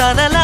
తనలా